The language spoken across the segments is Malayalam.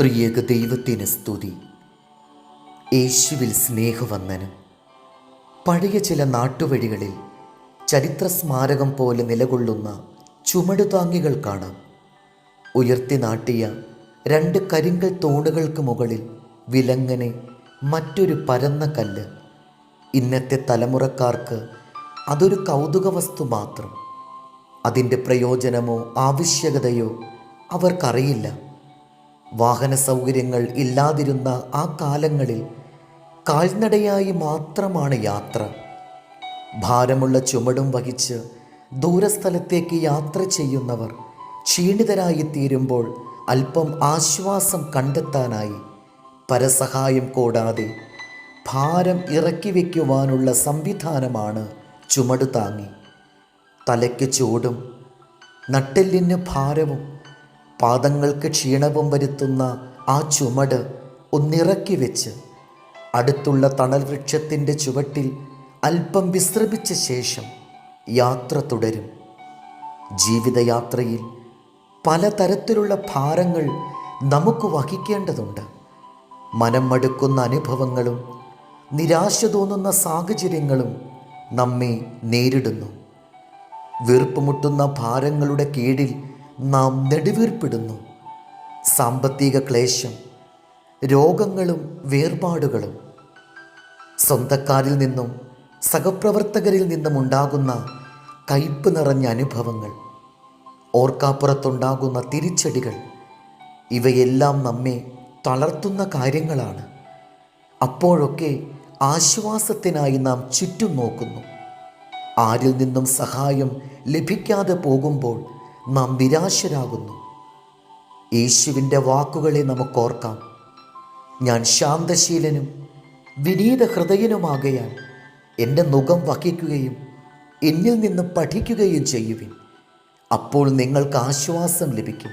ത്രിയേക ദൈവത്തിന് സ്തുതി. യേശുവിൽ സ്നേഹവന്ദനം. പഴയ ചില നാട്ടുവഴികളിൽ ചരിത്ര സ്മാരകം പോലെ നിലകൊള്ളുന്ന ചുമടുതാങ്ങികൾ കാണാം. ഉയർത്തി നാട്ടിയ രണ്ട് കരിങ്കൽ തൂണുകൾക്ക് മുകളിൽ വിലങ്ങനെ മറ്റൊരു പരന്ന കല്ല്. ഇന്നത്തെ തലമുറക്കാർക്ക് അതൊരു കൗതുക വസ്തു മാത്രം. അതിന്റെ പ്രയോജനമോ ആവശ്യകതയോ അവർക്കറിയില്ല. വാഹന സൗകര്യങ്ങൾ ഇല്ലാതിരുന്ന ആ കാലങ്ങളിൽ കാൽനടയായി മാത്രമാണ് യാത്ര. ഭാരമുള്ള ചുമടും വഹിച്ച് ദൂരസ്ഥലത്തേക്ക് യാത്ര ചെയ്യുന്നവർ ക്ഷീണിതരായി തീരുമ്പോൾ അല്പം ആശ്വാസം കണ്ടെത്താനായി പരസഹായം കൂടാതെ ഭാരം ഇറക്കി വയ്ക്കുവാനുള്ള സംവിധാനമാണ് ചുമട് താങ്ങി. തലയ്ക്ക് ചൂടും നട്ടെല്ലിന് ഭാരവും പാദങ്ങൾക്ക് ക്ഷീണവും വരുത്തുന്ന ആ ചുമട് ഒന്നിറക്കി വെച്ച് അടുത്തുള്ള തണൽ വൃക്ഷത്തിന്റെ ചുവട്ടിൽ അല്പം വിശ്രമിച്ച ശേഷം യാത്ര തുടരും. ജീവിതയാത്രയിൽ പലതരത്തിലുള്ള ഭാരങ്ങൾ നമുക്ക് വഹിക്കേണ്ടതുണ്ട്. മനം മടുക്കുന്ന അനുഭവങ്ങളും നിരാശ തോന്നുന്ന സാഹചര്യങ്ങളും നമ്മെ നേരിടുന്നു. വീർപ്പുമുട്ടുന്ന ഭാരങ്ങളുടെ കീഴിൽ നാം നെടുവീർപ്പിടുന്നു. സാമ്പത്തിക ക്ലേശം രോഗങ്ങളും വേർപാടുകളും. സ്വന്തക്കാരിൽ നിന്നും സഹപ്രവർത്തകരിൽ നിന്നും ഉണ്ടാകുന്ന കയ്പ് നിറഞ്ഞ അനുഭവങ്ങൾ. ഓർക്കാപ്പുറത്തുണ്ടാകുന്ന തിരിച്ചടികൾ. ഇവയെല്ലാം നമ്മെ തളർത്തുന്ന കാര്യങ്ങളാണ്. അപ്പോഴൊക്കെ ആശ്വാസത്തിനായി നാം ചുറ്റും നോക്കുന്നു. ആരിൽ നിന്നും സഹായം ലഭിക്കാതെ പോകുമ്പോൾ നാം നിരാശരാകുന്നു. യേശുവിന്റെ വാക്കുകളെ നമുക്കോർക്കാം. ഞാൻ ശാന്തശീലനും വിനീത ഹൃദയനുമാകയാൽ എന്റെ മുഖം വഹിക്കുകയും എന്നിൽ നിന്ന് പഠിക്കുകയും ചെയ്യുവിൻ. അപ്പോൾ നിങ്ങൾക്ക് ആശ്വാസം ലഭിക്കും.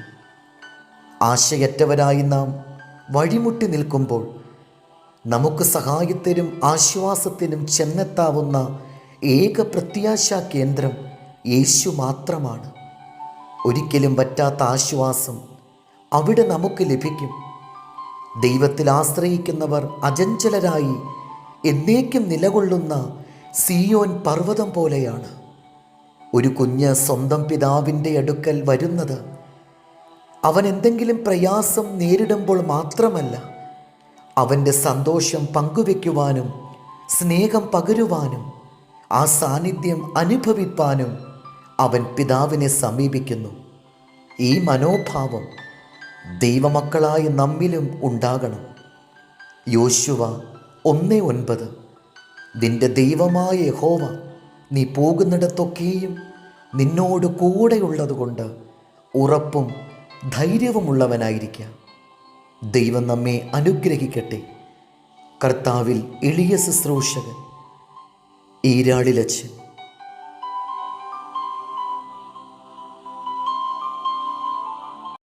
ആശയറ്റവരായി നാം വഴിമുട്ടി നിൽക്കുമ്പോൾ നമുക്ക് സഹായത്തിനും ആശ്വാസത്തിനും ചെന്നെത്താവുന്ന ഏക പ്രത്യാശാ കേന്ദ്രം യേശു മാത്രമാണ്. ഒരിക്കലും പറ്റാത്ത ആശ്വാസം അവിടെ നമുക്ക് ലഭിക്കും. ദൈവത്തിൽ ആശ്രയിക്കുന്നവർ അജഞ്ചലരായി എന്നേക്കും നിലകൊള്ളുന്ന സിയോൻ പർവതം പോലെയാണ്. ഒരു കുഞ്ഞ് സ്വന്തം പിതാവിന്റെ അടുക്കൽ വരുന്നത് അവൻ എന്തെങ്കിലും പ്രയാസം നേരിടുമ്പോൾ മാത്രമല്ല അവന്റെ സന്തോഷം പങ്കുവെക്കുവാനും സ്നേഹം പകരുവാനും ആ സാന്നിധ്യം അനുഭവിപ്പാനും അവൻ പിതാവിനെ സമീപിക്കുന്നു. ഈ മനോഭാവം ദൈവമക്കളായ നമ്മിലും ഉണ്ടാകണം. യോശുവ ഒന്ന് ഒൻപത്. നിന്റെ ദൈവമായ ഹോവ നീ പോകുന്നിടത്തൊക്കെയും നിന്നോട് കൂടെയുള്ളതുകൊണ്ട് ഉറപ്പും ധൈര്യവുമുള്ളവനായിരിക്കാം. ദൈവം നമ്മെ അനുഗ്രഹിക്കട്ടെ. കർത്താവിൽ എളിയ ശുശ്രൂഷകൻ. ഈരാളിലച്ചൻ